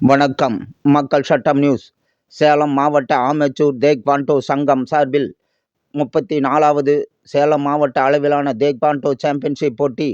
வணக்கம். மக்கள் சட்டம் நியூஸ். சேலம் மாவட்ட ஆமெச்சூர் தேக்பாண்டோ சங்கம் சார்பில் முப்பத்தி நாலாவது சேலம் மாவட்ட அளவிலான தேக்பாண்டோ சாம்பியன்ஷிப் போட்டி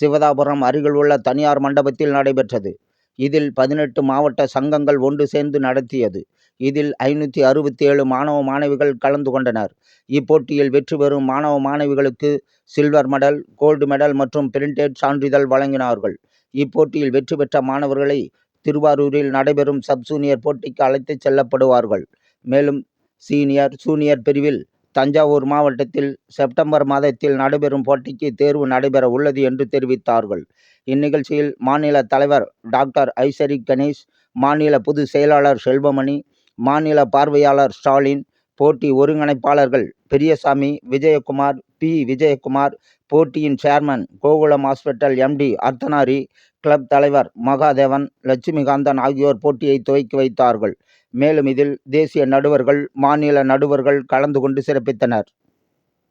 சிவதாபுரம் அருகில் உள்ள தனியார் மண்டபத்தில் நடைபெற்றது. இதில் பதினெட்டு மாவட்ட சங்கங்கள் ஒன்று சேர்ந்து நடத்தியது. இதில் ஐநூற்றி அறுபத்தி ஏழு மாணவ மாணவிகள் கலந்து கொண்டனர். இப்போட்டியில் வெற்றி பெறும் மாணவ மாணவிகளுக்கு சில்வர் மெடல் கோல்டு மெடல் மற்றும் பிரிண்டட் சான்றிதழ் வழங்கினார்கள். இப்போட்டியில் வெற்றி பெற்ற மாணவர்களை திருவாரூரில் நடைபெறும் சப் ஜூனியர் போட்டிக்கு அழைத்துச் செல்லப்படுவார்கள். மேலும் சீனியர் சூனியர் பிரிவில் தஞ்சாவூர் மாவட்டத்தில் செப்டம்பர் மாதத்தில் நடைபெறும் போட்டிக்கு தேர்வு நடைபெற உள்ளது என்று தெரிவித்தார்கள். இந்நிகழ்ச்சியில் மாநில தலைவர் டாக்டர் ஐசரி கணேஷ் மாநில பொதுச் செயலாளர் செல்வமணி மாநில பார்வையாளர் ஸ்டாலின் போட்டி ஒருங்கிணைப்பாளர்கள் பெரியசாமி விஜயகுமார் பி. விஜயகுமார் போட்டியின் chairman Gokulam hospital MD Arthanari club தலைவர் மகாதேவன் லட்சுமிகாந்தன் ஆகியோர் போட்டியை துவக்கி வைத்தார்கள். மேலும் இதில் தேசிய நடுவர்கள் மாநில நடுவர்கள் கலந்து கொண்டு சிறப்பித்தனர்.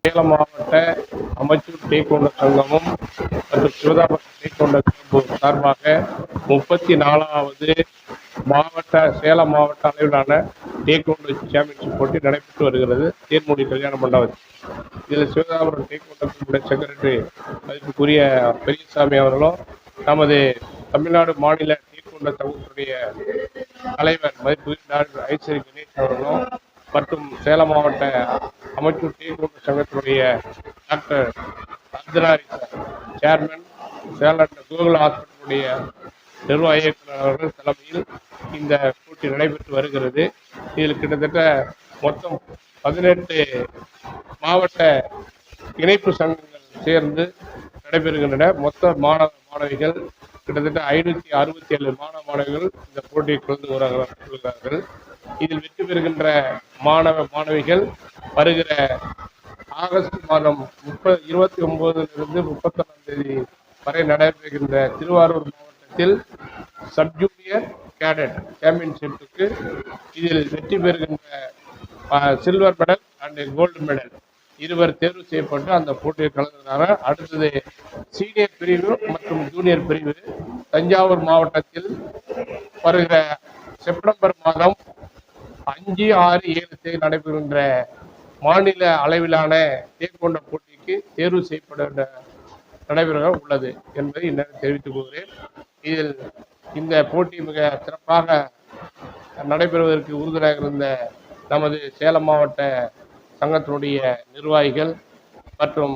சேலம் மாவட்ட அமைச்சர் டேக்கொண்ட சங்கமும் மற்றும் சிவதாபுரம் டேக்கொண்ட சங்கம் சார்பாக முப்பத்தி நாலாவது மாவட்ட சேலம் மாவட்ட அளவிலான டேக்கொண்ட சாம்பியன்ஷிப் போட்டி நடைபெற்று வருகிறது. தேர்மொழி கல்யாண மண்டபத்தில் இதில் சிவதாபுரம் டேக்கொண்ட கிளப்புடைய செக்ரட்டரி மதிப்புக்குரிய பெரியசாமி அவர்களும் நமது தமிழ்நாடு மாநில டேக்கொண்ட சங்கத்துடைய தலைவர் மதிப்புக்குரிய டாக்டர் ஐஸ்வரி கணேஷ் அவர்களும் மற்றும் சேலம் மாவட்ட அமைச்சர் டீகூட்ட சங்கத்தினுடைய டாக்டர் அர்ஜனாரி சேர்மன் சேலம் கோகுல ஹாஸ்பிட்டலுடைய நிர்வாக இயக்குநர் அவர்கள் தலைமையில் இந்த போட்டி நடைபெற்று வருகிறது. இதில் கிட்டத்தட்ட மொத்தம் பதினெட்டு மாவட்ட இணைப்பு சங்கங்கள் சேர்ந்து நடைபெறுகின்றன. மொத்த மாணவ மாணவிகள் கிட்டத்தட்ட ஐநூற்றி அறுபத்தி ஏழு மாணவ மாணவிகள் இந்த போட்டியை கலந்து வருகிறார்கள் இதில் வெற்றி பெறுகின்ற மாணவ மாணவிகள் வருகிற ஆகஸ்ட் மாதம் முப்பது இருபத்தி ஒன்பதிலிருந்து முப்பத்தொன்னாம் தேதி வரை நடைபெறுகின்ற திருவாரூர் மாவட்டத்தில் சப்ஜூனியர் கேடட் சாம்பியன்ஷிப்புக்கு இதில் வெற்றி பெறுகின்ற silver medal and gold medal இருவர் தேர்வு செய்யப்பட்டு அந்த போட்டியில் கலந்துருக்காங்க அடுத்தது சீனியர் பிரிவு மற்றும் ஜூனியர் பிரிவு தஞ்சாவூர் மாவட்டத்தில் வருகிற செப்டம்பர் மாதம் அஞ்சு ஆறு ஏழு தேதி நடைபெறுகின்ற மாநில அளவிலான தேர்கொண்ட போட்டிக்கு தேர்வு செய்யப்பட நடைபெற உள்ளது என்பதை இன்னும் தெரிவித்துக் கொள்கிறேன். இதில் இந்த போட்டி மிக சிறப்பாக நடைபெறுவதற்கு உறுதுணையாக இருந்த நமது சேலம் மாவட்ட சங்கத்தினுடைய நிர்வாகிகள் மற்றும்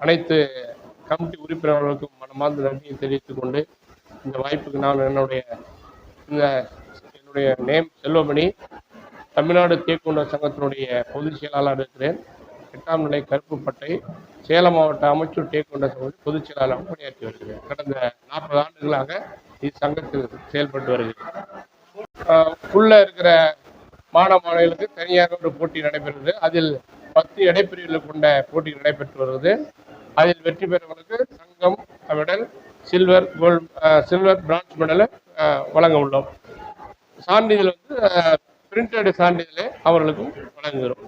அனைத்து கமிட்டி உறுப்பினர்களுக்கும் மனமார்ந்த நன்றியை தெரிவித்துக் கொண்டு இந்த வாய்ப்புக்கு நான் என்னுடைய இந்த என்னுடைய நேம் செல்வமணி. தமிழ்நாடு தேக்குண்ட சங்கத்தினுடைய பொதுச் செயலாளர் இருக்கிறேன். எட்டாம் நிலை கருப்புப்பட்டை சேலம் மாவட்ட அமைச்சர் டேக்குண்ட சங்கத்தில் பொதுச் செயலாளர் பணியாற்றி வருகிறேன். கடந்த நாற்பது ஆண்டுகளாக இச்சங்கத்தில் செயல்பட்டு வருகிறது. உள்ள இருக்கிற மாணவ மாணவிகளுக்கு தனியாக ஒரு போட்டி நடைபெறுகிறது. அதில் பத்து இடைப்பிரிவுகளை கொண்ட போட்டி நடைபெற்று வருகிறது. அதில் வெற்றி பெற்றவர்களுக்கு சங்கம் medal silver gold silver bronze மெடலை வழங்க உள்ளோம். சான்றிதழ் வந்து பிரிண்டட் சான்றிதழை அவர்களுக்கும் வழங்குகிறோம்.